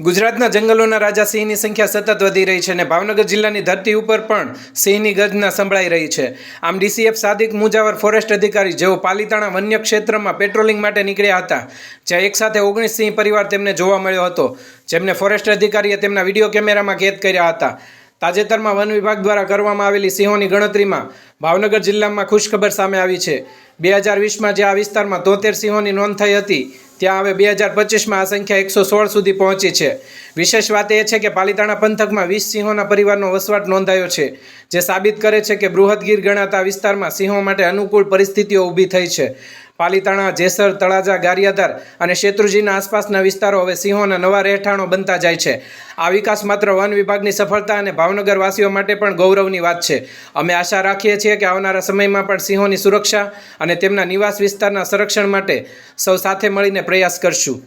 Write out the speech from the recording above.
ગુજરાતના જંગલોના રાજા સિંહની સંખ્યા સતત વધી રહી છે અને ભાવનગર જિલ્લાની ધરતી ઉપર પણ સિંહની ગર્જના સંભળાઈ રહી છે. આમ ડીસીએફ સાદિક મુજાવર ફોરેસ્ટ અધિકારી જેઓ પાલીતાણા વન્ય ક્ષેત્રમાં પેટ્રોલિંગ માટે નીકળ્યા હતા, જ્યાં એક સાથે ઓગણીસ સિંહ પરિવાર તેમને જોવા મળ્યો હતો, જેમને ફોરેસ્ટ અધિકારીએ તેમના વીડિયો કેમેરામાં કેદ કર્યા હતા. તાજેતરમાં વન વિભાગ દ્વારા કરવામાં આવેલી સિંહોની ગણતરીમાં ભાવનગર જિલ્લામાં ખુશખબર સામે આવી છે. બે હજાર વીસમાં જે આ વિસ્તારમાં તોતેર સિંહોની નોંધ થઈ હતી ત્યાં હવે બે હજાર પચીસમાં આ સંખ્યા એકસો સોળ સુધી પહોંચી છે. વિશેષ વાત એ છે કે પાલિતાણા પંથકમાં વીસ સિંહોના પરિવારનો વસવાટ નોંધાયો છે, જે સાબિત કરે છે કે બૃહદગીર ગણાતા વિસ્તારમાં સિંહો માટે અનુકૂળ પરિસ્થિતિઓ ઊભી થઈ છે. પાલિતાણા, જેસર, તળાજા, ગારિયાધાર અને શેત્રુજીના આસપાસના વિસ્તારો હવે સિંહોના નવા રહેઠાણો બનતા જાય છે. આ વિકાસ માત્ર વન વિભાગની સફળતા અને ભાવનગરવાસીઓ માટે પણ ગૌરવની વાત છે. અમે આશા રાખીએ છીએ કે આવનારા સમયમાં પણ સિંહોની સુરક્ષા અને તેમના નિવાસ વિસ્તારના સંરક્ષણ માટે સૌ સાથે મળીને પ્રયાસ કરશું.